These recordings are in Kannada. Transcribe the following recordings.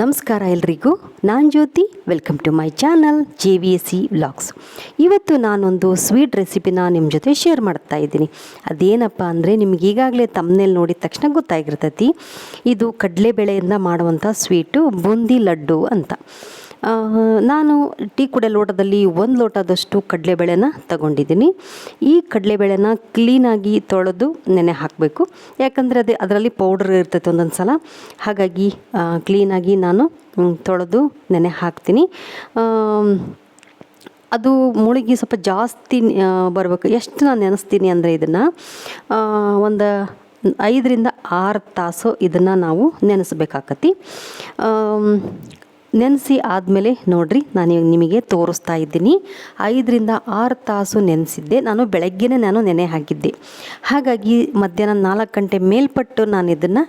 ನಮಸ್ಕಾರ ಎಲ್ರಿಗೂ. ನಾನು Jyothi welcome to my channel J V S C vlogs ಇವತ್ತು ನಾನೊಂದು ಸ್ವೀಟ್ ರೆಸಿಪಿನ ನಿಮ್ಮ ಜೊತೆ ಶೇರ್ ಮಾಡ್ತಾ ಇದ್ದೀನಿ. ಅದೇನಪ್ಪ ಅಂದರೆ ನಿಮ್ಗೆ ಈಗಾಗಲೇ ತಮ್ಮನೇಲಿ ನೋಡಿದ ತಕ್ಷಣ ಗೊತ್ತಾಗಿರ್ತೈತಿ. ಇದು ಕಡಲೆಬೇಳೆಯಿಂದ ಮಾಡುವಂಥ ಸ್ವೀಟು ಬೂಂದಿ ಲಡ್ಡು ಅಂತ. ನಾನು ಟೀ ಕುಡೆ ಲೋಟದಲ್ಲಿ ಒಂದು ಲೋಟದಷ್ಟು ಕಡಲೆಬೇಳೆನ ತಗೊಂಡಿದ್ದೀನಿ. ಈ ಕಡಲೆಬೇಳೆನ ಕ್ಲೀನಾಗಿ ತೊಳೆದು ನೆನೆ ಹಾಕಬೇಕು. ಯಾಕಂದರೆ ಅದೇ ಅದರಲ್ಲಿ ಪೌಡ್ರ್ ಇರ್ತೈತೆ ಒಂದೊಂದು ಸಲ ಹಾಗಾಗಿ ಕ್ಲೀನಾಗಿ ನಾನು ತೊಳೆದು ನೆನೆ ಹಾಕ್ತೀನಿ. ಅದು ಮುಳುಗಿ ಸ್ವಲ್ಪ ಜಾಸ್ತಿ ಬರಬೇಕು. ಎಷ್ಟು ನಾನು ನೆನೆಸ್ತೀನಿ ಅಂದರೆ ಇದನ್ನು ಒಂದು ಐದರಿಂದ ಆರು ತಾಸು ಇದನ್ನು ನಾವು ನೆನೆಸ್ಬೇಕಾಕತಿ. ನೆನೆಸಿ ಆದಮೇಲೆ ನೋಡಿರಿ, ನಾನು ನಿಮಗೆ ತೋರಿಸ್ತಾ ಇದ್ದೀನಿ. ಐದರಿಂದ ಆರು ತಾಸು ನೆನೆಸಿದ್ದೆ. ನಾನು ಬೆಳಗ್ಗೆನೇ ನಾನು ನೆನೆ ಹಾಕಿದ್ದೆ. ಹಾಗಾಗಿ ಮಧ್ಯಾಹ್ನ ನಾಲ್ಕು ಗಂಟೆ ಮೇಲ್ಪಟ್ಟು ನಾನು ಇದನ್ನು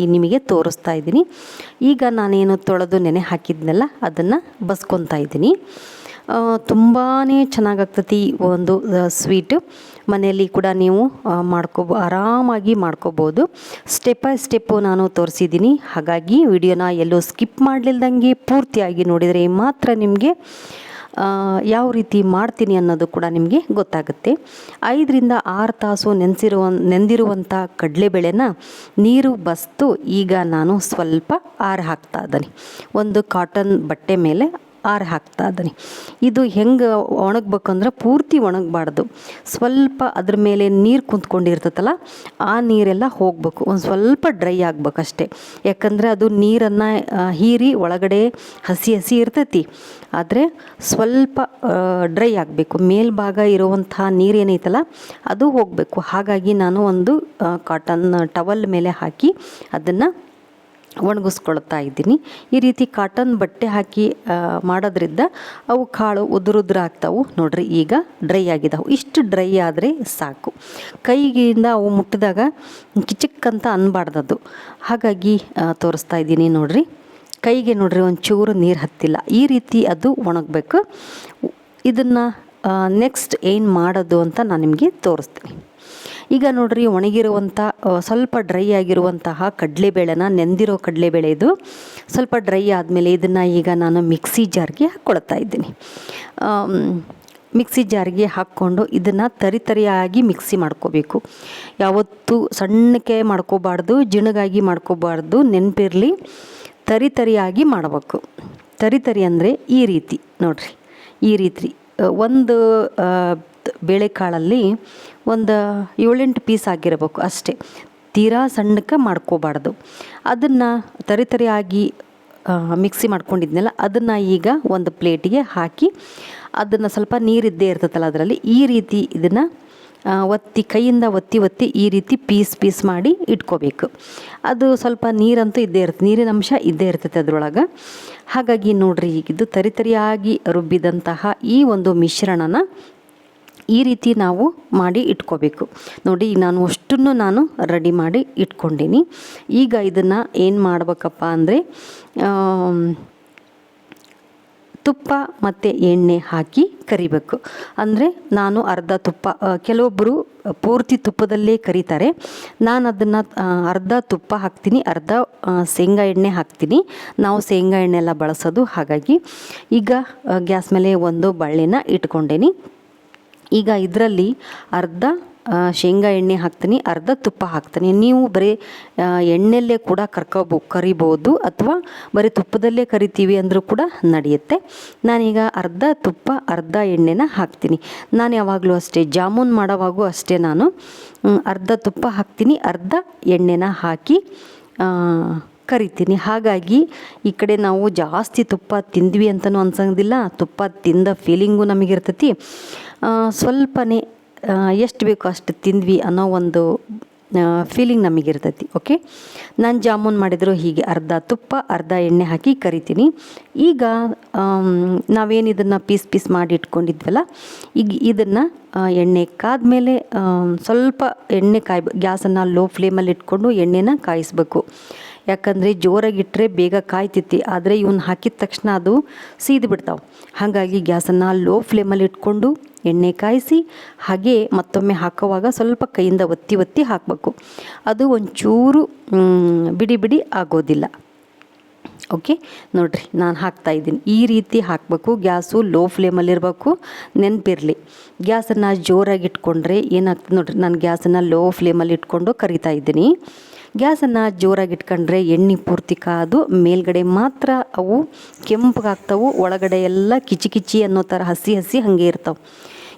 ಈ ನಿಮಗೆ ತೋರಿಸ್ತಾ ಇದ್ದೀನಿ. ಈಗ ನಾನೇನು ತೊಳೆದು ನೆನೆ ಹಾಕಿದ್ನಲ್ಲ, ಅದನ್ನು ಬಸ್ಕೊತಾ ಇದ್ದೀನಿ. ತುಂಬಾ ಚೆನ್ನಾಗಾಗ್ತತಿ ಒಂದು ಸ್ವೀಟು. ಮನೆಯಲ್ಲಿ ಕೂಡ ನೀವು ಆ, ಮಾಡ್ಕೋಬೋ ಆರಾಮಾಗಿ ಮಾಡ್ಕೋಬೋದು. ಸ್ಟೆಪ್ ಬೈ ಸ್ಟೆಪ್ಪು ನಾನು ತೋರಿಸಿದ್ದೀನಿ. ಹಾಗಾಗಿ ವಿಡಿಯೋನ ಎಲ್ಲೂ ಸ್ಕಿಪ್ ಮಾಡಲಿಲ್ದಂಗೆ ಪೂರ್ತಿಯಾಗಿ ನೋಡಿದರೆ ಮಾತ್ರ ನಿಮಗೆ ಯಾವ ರೀತಿ ಮಾಡ್ತೀನಿ ಅನ್ನೋದು ಕೂಡ ನಿಮಗೆ ಗೊತ್ತಾಗುತ್ತೆ. ಐದರಿಂದ ಆರು ತಾಸು ನೆನೆಸಿರುವ ನೆಂದಿರುವಂಥ ಕಡಲೆಬೇಳೆನ ನೀರು ಬಸ್ತು ಈಗ ನಾನು ಸ್ವಲ್ಪ ಆರು ಹಾಕ್ತಾ ಇದ್ದೀನಿ. ಒಂದು ಕಾಟನ್ ಬಟ್ಟೆ ಮೇಲೆ ಆರು ಹಾಕ್ತಾ ಇದ್ದೀನಿ. ಇದು ಹೆಂಗೆ ಒಣಗಬೇಕು ಅಂದ್ರೆ ಪೂರ್ತಿ ಒಣಗಬಾರ್ದು. ಸ್ವಲ್ಪ ಅದ್ರ ಮೇಲೆ ನೀರು ಕುಂತ್ಕೊಂಡಿರ್ತೈತಲ್ಲ, ಆ ನೀರೆಲ್ಲ ಹೋಗಬೇಕು. ಒಂದು ಸ್ವಲ್ಪ ಡ್ರೈ ಆಗ್ಬೇಕಷ್ಟೆ ಯಾಕಂದರೆ ಅದು ನೀರನ್ನು ಹೀರಿ ಒಳಗಡೆ ಹಸಿ ಹಸಿ ಇರ್ತೈತಿ. ಆದರೆ ಸ್ವಲ್ಪ ಡ್ರೈ ಆಗಬೇಕು. ಮೇಲ್ಭಾಗ ಇರುವಂಥ ನೀರೇನೈತಲ್ಲ ಅದು ಹೋಗಬೇಕು. ಹಾಗಾಗಿ ನಾನು ಒಂದು ಕಾಟನ್ ಟವಲ್ ಮೇಲೆ ಹಾಕಿ ಅದನ್ನು ಒಣಗಿಸ್ಕೊಳ್ತಾ ಇದ್ದೀನಿ. ಈ ರೀತಿ ಕಾಟನ್ ಬಟ್ಟೆ ಹಾಕಿ ಮಾಡೋದ್ರಿಂದ ಅವು ಕಾಳು ಉದುರುದ್ರ ಆಗ್ತಾವು ನೋಡ್ರಿ ಈಗ ಡ್ರೈ ಆಗಿದಾವು. ಇಷ್ಟು ಡ್ರೈ ಆದರೆ ಸಾಕು. ಕೈಗಿಂದ ಅವು ಮುಟ್ಟಿದಾಗ ಕಿಚಕ್ಕಂತ ಅನ್ಬಾರ್ದದು. ಹಾಗಾಗಿ ತೋರಿಸ್ತಾ ಇದ್ದೀನಿ ನೋಡ್ರಿ. ಕೈಗೆ ನೋಡ್ರಿ ಒಂಚೂರು ನೀರು ಹತ್ತಿಲ್ಲ. ಈ ರೀತಿ ಅದು ಒಣಗಬೇಕು. ಇದನ್ನು ನೆಕ್ಸ್ಟ್ ಏನು ಮಾಡೋದು ಅಂತ ನಾನು ನಿಮಗೆ ತೋರಿಸ್ತೀನಿ. ಈಗ ನೋಡ್ರಿ ಒಣಗಿರುವಂಥ ಸ್ವಲ್ಪ ಡ್ರೈ ಆಗಿರುವಂತಹ ಕಡಲೆಬೇಳೆನ, ನೆಂದಿರೋ ಕಡಲೆಬೇಳೆ ಇದು. ಸ್ವಲ್ಪ ಡ್ರೈ ಆದಮೇಲೆ ಇದನ್ನು ಈಗ ನಾನು ಮಿಕ್ಸಿ ಜಾರ್ಗೆ ಹಾಕ್ಕೊಳ್ತಾ ಇದ್ದೀನಿ. ಮಿಕ್ಸಿ ಜಾರ್ಗೆ ಹಾಕ್ಕೊಂಡು ಇದನ್ನು ತರಿ ತರಿಯಾಗಿ ಮಿಕ್ಸಿ ಮಾಡ್ಕೋಬೇಕು. ಯಾವತ್ತೂ ಸಣ್ಣಕ್ಕೆ ಮಾಡ್ಕೋಬಾರ್ದು, ಜಿಣಗಾಗಿ ಮಾಡ್ಕೋಬಾರ್ದು, ನೆನಪಿರಲಿ. ತರಿ ತರಿಯಾಗಿ ಮಾಡಬೇಕು. ತರಿ ತರಿ ಅಂದರೆ ಈ ರೀತಿ ನೋಡಿರಿ. ಈ ರೀತಿ ಒಂದು ಬೇಳೆಕಾಳಲ್ಲಿ ಒಂದು ಏಳೆಂಟು ಪೀಸ್ ಆಗಿರಬೇಕು ಅಷ್ಟೇ. ತೀರಾ ಸಣ್ಣಕ್ಕೆ ಮಾಡ್ಕೋಬಾರ್ದು. ಅದನ್ನು ತರಿ ತರಿಯಾಗಿ ಆ, ಮಿಕ್ಸಿ ಮಾಡ್ಕೊಂಡಿದ್ನಲ್ಲ ಅದನ್ನು ಈಗ ಒಂದು ಪ್ಲೇಟಿಗೆ ಹಾಕಿ ಅದನ್ನು ಸ್ವಲ್ಪ ನೀರಿದ್ದೇ ಇರ್ತದಲ್ಲ ಅದರಲ್ಲಿ ಈ ರೀತಿ ಇದನ್ನು ಒತ್ತಿ ಕೈಯಿಂದ ಒತ್ತಿ ಒತ್ತಿ ಈ ರೀತಿ ಪೀಸ್ ಪೀಸ್ ಮಾಡಿ ಇಟ್ಕೋಬೇಕು. ಅದು ಸ್ವಲ್ಪ ನೀರಂತೂ ಇದ್ದೇ ಇರುತ್ತೆ ನೀರಿನ ಅಂಶ ಇದ್ದೇ ಇರ್ತೈತೆ ಅದರೊಳಗೆ. ಹಾಗಾಗಿ ನೋಡ್ರಿ ಈಗಿದ್ದು ಇದು ತರಿ ತರಿಯಾಗಿ ರುಬ್ಬಿದಂತಹ ಈ ಒಂದು ಮಿಶ್ರಣನ ಈ ರೀತಿ ನಾವು ಮಾಡಿ ಇಟ್ಕೋಬೇಕು. ನೋಡಿ, ನಾನು ಅಷ್ಟನ್ನು ನಾನು ರೆಡಿ ಮಾಡಿ ಇಟ್ಕೊಂಡೀನಿ. ಈಗ ಇದನ್ನು ಏನು ಮಾಡ್ಬೇಕಪ್ಪ ಅಂದರೆ ತುಪ್ಪ ಮತ್ತು ಎಣ್ಣೆ ಹಾಕಿ ಕರಿಬೇಕು. ಅಂದರೆ ನಾನು ಅರ್ಧ ತುಪ್ಪ ಕೆಲವೊಬ್ಬರು ಪೂರ್ತಿ ತುಪ್ಪದಲ್ಲೇ ಕರಿತಾರೆ. ನಾನು ಅದನ್ನು ಅರ್ಧ ತುಪ್ಪ ಹಾಕ್ತೀನಿ, ಅರ್ಧ ಶೇಂಗಾ ಎಣ್ಣೆ ಹಾಕ್ತೀನಿ. ನಾವು ಶೇಂಗಾ ಎಣ್ಣೆ ಎಲ್ಲ ಬಳಸೋದು ಹಾಗಾಗಿ ಈಗ ಗ್ಯಾಸ್ ಮೇಲೆ ಒಂದು ಬಳ್ಳಿನ ಇಟ್ಕೊಂಡೇನಿ. ಈಗ ಇದರಲ್ಲಿ ಅರ್ಧ ಶೇಂಗಾ ಎಣ್ಣೆ ಹಾಕ್ತೀನಿ, ಅರ್ಧ ತುಪ್ಪ ಹಾಕ್ತೀನಿ. ನೀವು ಬರೀ ಎಣ್ಣೆಯಲ್ಲೇ ಕೂಡ ಕರ್ಕೋಬೋ, ಕರಿಬೋದು ಅಥವಾ ಬರೀ ತುಪ್ಪದಲ್ಲೇ ಕರಿತೀವಿ ಅಂದರೂ ಕೂಡ ನಡೆಯುತ್ತೆ. ನಾನೀಗ ಅರ್ಧ ತುಪ್ಪ, ಅರ್ಧ ಎಣ್ಣೆನ ಹಾಕ್ತೀನಿ. ನಾನು ಯಾವಾಗಲೂ ಅಷ್ಟೇ, ಜಾಮೂನ್ ಮಾಡೋವಾಗೂ ಅಷ್ಟೇ ನಾನು. ಅರ್ಧ ತುಪ್ಪ ಹಾಕ್ತೀನಿ, ಅರ್ಧ ಎಣ್ಣೆನ ಹಾಕಿ ಕರಿತೀನಿ. ಹಾಗಾಗಿ ಈ ಕಡೆ ನಾವು ಜಾಸ್ತಿ ತುಪ್ಪ ತಿಂದ್ವಿ ಅಂತಲೂ ಅನ್ಸಂಗಿಲ್ಲ. ತುಪ್ಪ ತಿಂದ ಫೀಲಿಂಗು ನಮಗಿರ್ತೈತಿ. ಸ್ವಲ್ಪನೇ ಎಷ್ಟು ಬೇಕೋ ಅಷ್ಟು ತಿಂದ್ವಿ ಅನ್ನೋ ಒಂದು ಫೀಲಿಂಗ್ ನಮಗಿರ್ತೈತಿ ಓಕೆ ನಾನು ಜಾಮೂನ್ ಮಾಡಿದ್ರು ಹೀಗೆ ಅರ್ಧ ತುಪ್ಪ, ಅರ್ಧ ಎಣ್ಣೆ ಹಾಕಿ ಕರಿತೀನಿ. ಈಗ ನಾವೇನು ಇದನ್ನು ಪೀಸ್ ಪೀಸ್ ಮಾಡಿ ಇಟ್ಕೊಂಡಿದ್ವಲ್ಲ, ಈಗ ಇದನ್ನು ಎಣ್ಣೆ ಕಾದ್ಮೇಲೆ ಸ್ವಲ್ಪ ಎಣ್ಣೆ ಕಾಯ್, ಗ್ಯಾಸನ್ನು ಲೋ ಫ್ಲೇಮಲ್ಲಿ ಇಟ್ಕೊಂಡು ಎಣ್ಣೆನ ಕಾಯಿಸ್ಬೇಕು. ಯಾಕಂದರೆ ಜೋರಾಗಿಟ್ಟರೆ ಬೇಗ ಕಾಯ್ತಿತ್ತು ಆದರೆ ಇವನ್ನ ಹಾಕಿದ ತಕ್ಷಣ ಅದು ಸೀದ್ಬಿಡ್ತಾವೆ ಹಾಗಾಗಿ ಗ್ಯಾಸನ್ನು ಲೋ ಫ್ಲೇಮಲ್ಲಿ ಇಟ್ಕೊಂಡು ಎಣ್ಣೆ ಕಾಯಿಸಿ ಹಾಗೆ ಮತ್ತೊಮ್ಮೆ ಹಾಕುವಾಗ ಸ್ವಲ್ಪ ಕೈಯಿಂದ ಒತ್ತಿ ಒತ್ತಿ ಹಾಕಬೇಕು. ಅದು ಒಂಚೂರು ಬಿಡಿ ಬಿಡಿ ಆಗೋದಿಲ್ಲ. ಓಕೆ ನೋಡಿರಿ, ನಾನು ಹಾಕ್ತಾ ಇದ್ದೀನಿ. ಈ ರೀತಿ ಹಾಕಬೇಕು. ಗ್ಯಾಸು ಲೋ ಫ್ಲೇಮಲ್ಲಿರಬೇಕು ನೆನಪಿರಲಿ. ಗ್ಯಾಸನ್ನು ಜೋರಾಗಿ ಇಟ್ಕೊಂಡ್ರೆ ಏನಾಗ್ತದೆ ನೋಡಿರಿ, ನಾನು ಗ್ಯಾಸನ್ನು ಲೋ ಫ್ಲೇಮಲ್ಲಿ ಇಟ್ಕೊಂಡು ಕರಿತಾ ಇದ್ದೀನಿ. ಗ್ಯಾಸನ್ನು ಜೋರಾಗಿ ಇಟ್ಕೊಂಡ್ರೆ ಎಣ್ಣೆ ಪೂರ್ತಿ ಕಾದು ಮೇಲ್ಗಡೆ ಮಾತ್ರ ಅವು ಕೆಂಪಗಾಗ್ತವೆ, ಒಳಗಡೆ ಎಲ್ಲ ಕಿಚಿ ಕಿಚಿ ಅನ್ನೋ ಥರ ಹಸಿ ಹಸಿ ಹಾಗೆ ಇರ್ತಾವೆ.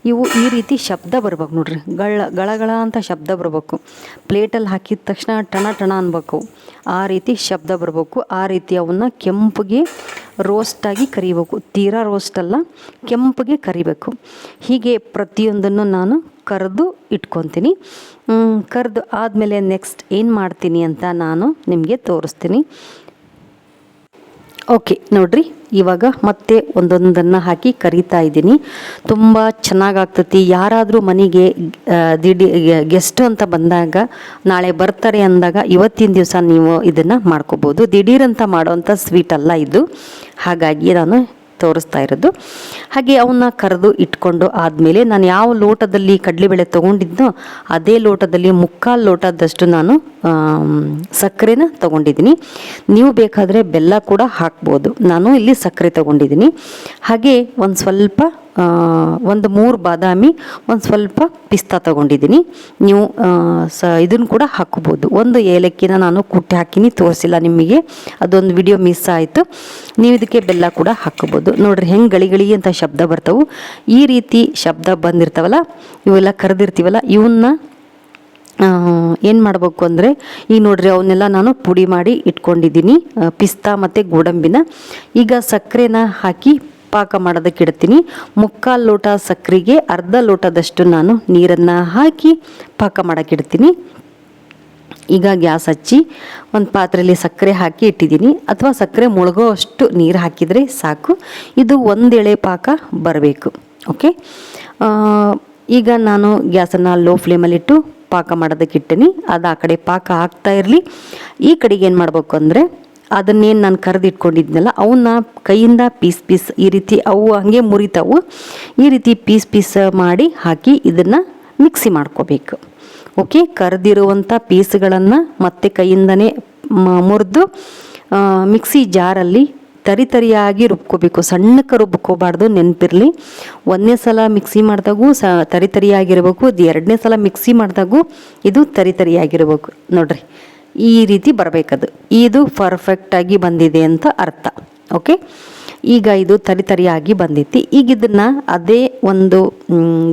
ಇವು ಈ ರೀತಿ ಶಬ್ದ ಬರ್ಬೇಕು ನೋಡ್ರಿ ಗಳ ಗಳಗಳ ಅಂತ ಶಬ್ದ ಬರಬೇಕು. ಪ್ಲೇಟಲ್ಲಿ ಹಾಕಿದ ತಕ್ಷಣ ಟಣ ಟಣ ಅನ್ಬೇಕು. ಆ ರೀತಿ ಶಬ್ದ ಬರಬೇಕು, ಆ ರೀತಿ ಅವನ್ನ ಕೆಂಪಗೆ ರೋಸ್ಟಾಗಿ ಕರಿಬೇಕು. ತೀರಾ ರೋಸ್ಟ್ ಅಲ್ಲ, ಕೆಂಪಗೆ ಕರಿಬೇಕು. ಹೀಗೆ ಪ್ರತಿಯೊಂದನ್ನು ನಾನು ಕರೆದು ಇಟ್ಕೊತೀನಿ. ಕರೆದು ಆದಮೇಲೆ ನೆಕ್ಸ್ಟ್ ಏನು ಮಾಡ್ತೀನಿ ಅಂತ ನಾನು ನಿಮಗೆ ತೋರಿಸ್ತೀನಿ. ಓಕೆ ನೋಡ್ರಿ, ಇವಾಗ ಮತ್ತೆ ಒಂದೊಂದನ್ನು ಹಾಕಿ ಕರಿತಾ ಇದ್ದೀನಿ. ತುಂಬ ಚೆನ್ನಾಗಾಗ್ತತಿ. ಯಾರಾದರೂ ಮನೆಗೆ ದಿಢಿ ಗೆಸ್ಟು ಅಂತ ಬಂದಾಗ ನಾಳೆ ಬರ್ತಾರೆ ಅಂದಾಗ ಇವತ್ತಿನ ದಿವಸ ನೀವು ಇದನ್ನು ಮಾಡ್ಕೋಬೋದು. ದಿಢೀರಂತ ಮಾಡೋವಂಥ ಸ್ವೀಟ್ ಅಲ್ಲ ಇದು. ಹಾಗಾಗಿ ನಾನು ತೋರಿಸ್ತಾ ಇರೋದು. ಹಾಗೆ ಅವನ್ನ ಕರೆದು ಇಟ್ಕೊಂಡು ಆದಮೇಲೆ ನಾನು ಯಾವ ಲೋಟದಲ್ಲಿ ಕಡಲೆಬೇಳೆ ತೊಗೊಂಡಿದ್ನೋ ಅದೇ ಲೋಟದಲ್ಲಿ ಮುಕ್ಕಾಲು ಲೋಟದಷ್ಟು ನಾನು ಸಕ್ಕರೆನ ತೊಗೊಂಡಿದ್ದೀನಿ. ನೀವು ಬೇಕಾದರೆ ಬೆಲ್ಲ ಕೂಡ ಹಾಕ್ಬೋದು. ನಾನು ಇಲ್ಲಿ ಸಕ್ಕರೆ ತೊಗೊಂಡಿದ್ದೀನಿ. ಹಾಗೆ ಒಂದು ಸ್ವಲ್ಪ ಒಂದು ಮೂರು ಬಾದಾಮಿ, ಒಂದು ಸ್ವಲ್ಪ ಪಿಸ್ತಾ ತೊಗೊಂಡಿದ್ದೀನಿ. ನೀವು ಸ, ಇದನ್ನು ಕೂಡ ಹಾಕ್ಬೋದು. ಒಂದು ಏಲಕ್ಕಿನ ನಾನು ಕುಟ್ಟಿ ಹಾಕಿನಿ, ತೋರಿಸಿಲ್ಲ ನಿಮಗೆ. ಅದೊಂದು ವಿಡಿಯೋ ಮಿಸ್ ಆಯಿತು. ನೀವು ಇದಕ್ಕೆ ಬೆಲ್ಲ ಕೂಡ ಹಾಕ್ಬೋದು. ನೋಡ್ರಿ, ಹೆಂಗೆ ಗಳಿಗಳಿ ಗಳಿ ಅಂತ ಶಬ್ದ ಬರ್ತವೆ. ಈ ರೀತಿ ಶಬ್ದ ಬಂದಿರ್ತಾವಲ್ಲ, ಇವೆಲ್ಲ ಕರೆದಿರ್ತೀವಲ್ಲ ಇವನ್ನ ಏನು ಮಾಡಬೇಕು ಅಂದರೆ ಈಗ ನೋಡ್ರಿ ಅವನ್ನೆಲ್ಲ ನಾನು ಪುಡಿ ಮಾಡಿ ಇಟ್ಕೊಂಡಿದ್ದೀನಿ ಪಿಸ್ತಾ ಮತ್ತು ಗೋಡಂಬಿನ. ಈಗ ಸಕ್ಕರೆನ ಹಾಕಿ ಪಾಕ ಮಾಡೋದಕ್ಕೆ ಇಡ್ತೀನಿ ಮುಕ್ಕಾಲು ಲೋಟ ಸಕ್ಕರೆಗೆ ಅರ್ಧ ಲೋಟದಷ್ಟು ನಾನು ನೀರನ್ನು ಹಾಕಿ ಪಾಕ ಮಾಡೋಕ್ಕೆ ಇಡ್ತೀನಿ ಈಗ ಗ್ಯಾಸ್ ಹಚ್ಚಿ ಒಂದು ಪಾತ್ರೆಯಲ್ಲಿ ಸಕ್ಕರೆ ಹಾಕಿ ಇಟ್ಟಿದ್ದೀನಿ. ಅಥವಾ ಸಕ್ಕರೆ ಮುಳುಗೋ ಅಷ್ಟು ನೀರು ಹಾಕಿದರೆ ಸಾಕು. ಇದು ಒಂದು ಎಳೆ ಪಾಕ ಬರಬೇಕು. ಓಕೆ? ಈಗ ನಾನು ಗ್ಯಾಸನ್ನು ಲೋ ಫ್ಲೇಮಲ್ಲಿಟ್ಟು ಪಾಕ ಮಾಡೋದಕ್ಕೆ ಇಟ್ಟಿನಿ ಅದು ಆ ಕಡೆ ಪಾಕ ಆಗ್ತಾ ಇರಲಿ. ಈ ಕಡೆಗೆ ಏನು ಮಾಡಬೇಕು ಅಂದರೆ ಅದನ್ನೇನು ನಾನು ಕರೆದಿಟ್ಕೊಂಡಿದ್ನಲ್ಲ ಅವನ್ನ ಕೈಯಿಂದ ಪೀಸ್ ಪೀಸ್ ಈ ರೀತಿ ಅವು ಹಾಗೆ ಮುರಿತಾವು. ಈ ರೀತಿ ಪೀಸ್ ಪೀಸ್ ಮಾಡಿ ಹಾಕಿ ಇದನ್ನು ಮಿಕ್ಸಿ ಮಾಡ್ಕೋಬೇಕು. ಓಕೆ ಕರೆದಿರುವಂಥ ಪೀಸ್ಗಳನ್ನು ಮತ್ತೆ ಕೈಯಿಂದನೇ ಮುರಿದು ಮಿಕ್ಸಿ ಜಾರಲ್ಲಿ ತರಿ ತರಿಯಾಗಿ ರುಬ್ಕೋಬೇಕು. ಸಣ್ಣಕ್ಕೆ ರುಬ್ಕೋಬಾರ್ದು, ನೆನಪಿರಲಿ. ಒಂದನೇ ಸಲ ಮಿಕ್ಸಿ ಮಾಡಿದಾಗೂ ಸ, ತರಿ ತರಿಯಾಗಿರಬೇಕು. ಅದು ಎರಡನೇ ಸಲ ಮಿಕ್ಸಿ ಮಾಡಿದಾಗೂ ಇದು ತರಿ ತರಿಯಾಗಿರಬೇಕು. ನೋಡ್ರಿ. ಈ ರೀತಿ ಬರಬೇಕದು. ಇದು ಪರ್ಫೆಕ್ಟಾಗಿ ಬಂದಿದೆ ಅಂತ ಅರ್ಥ. ಓಕೆ ಈಗ ಇದು ತರಿ ತರಿಯಾಗಿ ಬಂದಿತ್ತು. ಈಗ ಇದನ್ನು ಅದೇ ಒಂದು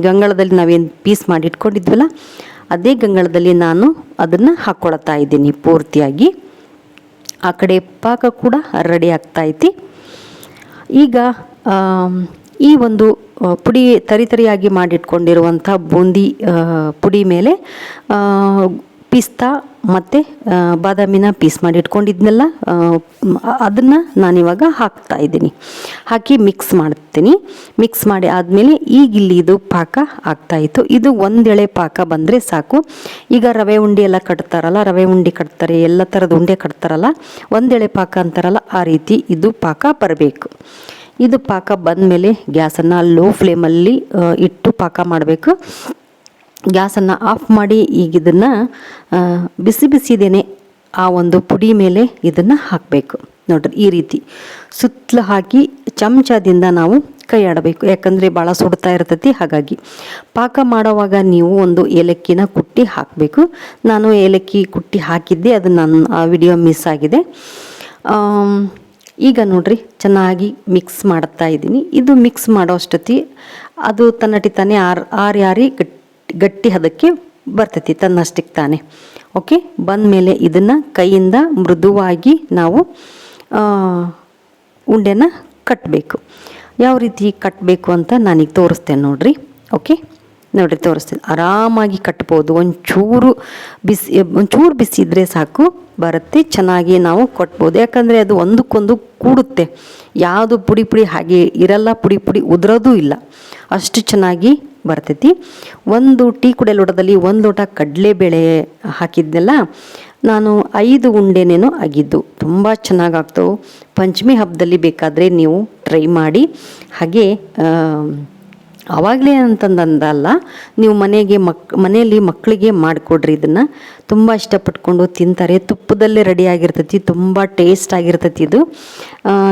ಗಂಗಳದಲ್ಲಿ ನಾವೇನು ಪೀಸ್ ಮಾಡಿ ಇಟ್ಕೊಂಡಿದ್ವಲ್ಲ ಅದೇ ಗಂಗಳದಲ್ಲಿ ನಾನು ಅದನ್ನು ಹಾಕ್ಕೊಳ್ತಾ ಇದ್ದೀನಿ ಪೂರ್ತಿಯಾಗಿ. ಆ ಕಡೆ ಪಾಕ ಕೂಡ ರೆಡಿ ಆಗ್ತಾ ಐತಿ. ಈಗ ಈ ಒಂದು ಪುಡಿ ತರಿತರಿಯಾಗಿ ಮಾಡಿಟ್ಕೊಂಡಿರುವಂಥ ಬೂಂದಿ ಪುಡಿ ಮೇಲೆ ಪಿಸ್ತಾ ಮತ್ತು ಬಾದಾಮಿನ ಪೀಸ್ ಮಾಡಿ ಇಟ್ಕೊಂಡಿದ್ನೆಲ್ಲ ಅದನ್ನು ನಾನಿವಾಗ ಹಾಕ್ತಾ ಇದ್ದೀನಿ. ಹಾಕಿ ಮಿಕ್ಸ್ ಮಾಡ್ತೀನಿ. ಮಿಕ್ಸ್ ಮಾಡಿ ಆದಮೇಲೆ ಈಗ ಇಲ್ಲಿ ಇದು ಪಾಕ ಆಗ್ತಾಯಿತ್ತು ಇದು ಒಂದೆಳೆ ಪಾಕ ಬಂದರೆ ಸಾಕು. ಈಗ ರವೆ ಉಂಡೆ ಎಲ್ಲ ಕಟ್ತಾರಲ್ಲ, ರವೆ ಉಂಡೆ ಕಟ್ತಾರೆ, ಎಲ್ಲ ಥರದ ಉಂಡೆ ಕಟ್ತಾರಲ್ಲ, ಒಂದೆಳೆ ಪಾಕ ಅಂತಾರಲ್ಲ, ಆ ರೀತಿ ಇದು ಪಾಕ ಬರಬೇಕು. ಇದು ಪಾಕ ಬಂದಮೇಲೆ ಗ್ಯಾಸನ್ನು ಲೋ ಫ್ಲೇಮಲ್ಲಿ ಇಟ್ಟು ಪಾಕ ಮಾಡಬೇಕು. ಗ್ಯಾಸನ್ನು ಆಫ್ ಮಾಡಿ ಈಗ ಇದನ್ನು ಬಿಸಿ ಬಿಸಿದೇನೆ ಆ ಒಂದು ಪುಡಿ ಮೇಲೆ ಇದನ್ನು ಹಾಕಬೇಕು. ನೋಡ್ರಿ, ಈ ರೀತಿ ಸುತ್ತಲು ಹಾಕಿ ಚಮಚದಿಂದ ನಾವು ಕೈ ಆಡಬೇಕು. ಯಾಕಂದರೆ ಭಾಳ ಸುಡ್ತಾ ಇರ್ತೈತಿ. ಹಾಗಾಗಿ ಪಾಕ ಮಾಡುವಾಗ ನೀವು ಒಂದು ಏಲಕ್ಕಿನ ಕುಟ್ಟಿ ಹಾಕಬೇಕು. ನಾನು ಏಲಕ್ಕಿ ಕುಟ್ಟಿ ಹಾಕಿದ್ದೆ. ಅದು ನನ್ನ, ಆ ವಿಡಿಯೋ ಮಿಸ್ ಆಗಿದೆ. ಈಗ ನೋಡ್ರಿ, ಚೆನ್ನಾಗಿ ಮಿಕ್ಸ್ ಮಾಡ್ತಾ ಇದ್ದೀನಿ. ಇದು ಮಿಕ್ಸ್ ಮಾಡೋ ಅಷ್ಟೊತ್ತಿ ಅದು ತನ್ನಟಿ ತಾನೇ ಆರ್, ಆರ್ಯಾರಿ ಗಟ್ಟಿ ಗಟ್ಟಿ ಹದಕ್ಕೆ ಬರ್ತೈತಿ ತನ್ನಷ್ಟಕ್ಕೆ ತಾನೇ. ಓಕೆ ಬಂದ ಮೇಲೆ ಇದನ್ನು ಕೈಯಿಂದ ಮೃದುವಾಗಿ ನಾವು ಉಂಡೆನ ಕಟ್ಟಬೇಕು ಯಾವ ರೀತಿ ಕಟ್ಟಬೇಕು ಅಂತ ನಾನೀಗ ತೋರಿಸ್ತೇನೆ ನೋಡ್ರಿ. ಓಕೆ ನೋಡಿರಿ, ತೋರಿಸ್ತೀನಿ. ಆರಾಮಾಗಿ ಕಟ್ಬೋದು. ಒಂಚೂರು ಬಿಸಿ ಒಂಚೂರು ಬಿಸಿ ಇದ್ದರೆ ಸಾಕು, ಬರುತ್ತೆ, ಚೆನ್ನಾಗಿ ನಾವು ಕಟ್ಬೋದು. ಯಾಕಂದರೆ ಅದು ಒಂದಕ್ಕೊಂದು ಕೂಡುತ್ತೆ. ಯಾವುದು ಪುಡಿ ಪುಡಿ ಹಾಗೆ ಇರಲ್ಲ, ಪುಡಿ ಪುಡಿ ಉದುರೋದೂ ಇಲ್ಲ. ಅಷ್ಟು ಚೆನ್ನಾಗಿ ಬರ್ತೈತಿ. ಒಂದು ಟೀ ಕುಡೆ ಲೋಟದಲ್ಲಿ ಒಂದು ಲೋಟ ಕಡಲೆಬೇಳೆ ಹಾಕಿದ್ನಲ್ಲ, ನಾನು ಐದು ಉಂಡೆನೇನೋ ಆಗಿದ್ದು. ತುಂಬ ಚೆನ್ನಾಗಾಗ್ತವೆ ಪಂಚಮಿ ಹಬ್ಬದಲ್ಲಿ ಬೇಕಾದರೆ ನೀವು ಟ್ರೈ ಮಾಡಿ. ಹಾಗೆ ಆ, ಅವಾಗಲೇ ಅಂತಂದಲ್ಲ ನೀವು ಮನೆಗೆ ಮಕ್ ಮನೆಯಲ್ಲಿ ಮಕ್ಕಳಿಗೆ ಮಾಡಿಕೊಡ್ರಿ ಇದನ್ನು. ತುಂಬ ಇಷ್ಟಪಟ್ಕೊಂಡು ತಿಂತಾರೆ. ತುಪ್ಪದಲ್ಲೇ ರೆಡಿ ಆಗಿರ್ತೈತಿ. ತುಂಬ ಟೇಸ್ಟ್ ಆಗಿರ್ತೈತಿ ಇದು.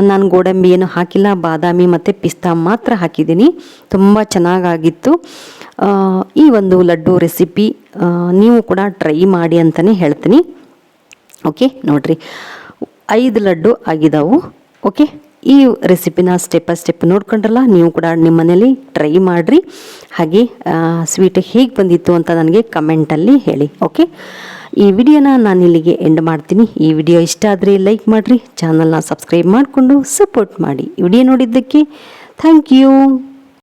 ನಾನು ಗೋಡಂಬಿ ಏನು ಹಾಕಿಲ್ಲ. ಬಾದಾಮಿ ಮತ್ತು ಪಿಸ್ತಾ ಮಾತ್ರ ಹಾಕಿದ್ದೀನಿ. ತುಂಬ ಚೆನ್ನಾಗಾಗಿತ್ತು. ಈ ಒಂದು ಲಡ್ಡು ರೆಸಿಪಿ ನೀವು ಕೂಡ ಟ್ರೈ ಮಾಡಿ ಅಂತಲೇ ಹೇಳ್ತೀನಿ. ಓಕೆ ನೋಡಿರಿ. ಐದು ಲಡ್ಡು ಆಗಿದಾವು. ಓಕೆ ಈ ರೆಸಿಪಿನ ಸ್ಟೆಪ್ ಬೈ ಸ್ಟೆಪ್ ನೋಡ್ಕೊಂಡ್ರಲ್ಲ, ನೀವು ಕೂಡ ನಿಮ್ಮ ಮನೇಲಿ ಟ್ರೈ ಮಾಡಿರಿ. ಹಾಗೆ ಸ್ವೀಟ್ ಹೇಗೆ ಬಂದಿತ್ತು ಅಂತ ನನಗೆ ಕಮೆಂಟಲ್ಲಿ ಹೇಳಿ ಓಕೆ ಈ ವಿಡಿಯೋನ ನಾನು ಇಲ್ಲಿಗೆ ಎಂಡ್ ಮಾಡ್ತೀನಿ. ಈ ವಿಡಿಯೋ ಇಷ್ಟ ಆದರೆ ಲೈಕ್ ಮಾಡಿರಿ. ಚಾನಲ್ನ ಸಬ್ಸ್ಕ್ರೈಬ್ ಮಾಡಿಕೊಂಡು ಸಪೋರ್ಟ್ ಮಾಡಿ. ವಿಡಿಯೋ ನೋಡಿದ್ದಕ್ಕೆ ಥ್ಯಾಂಕ್ ಯು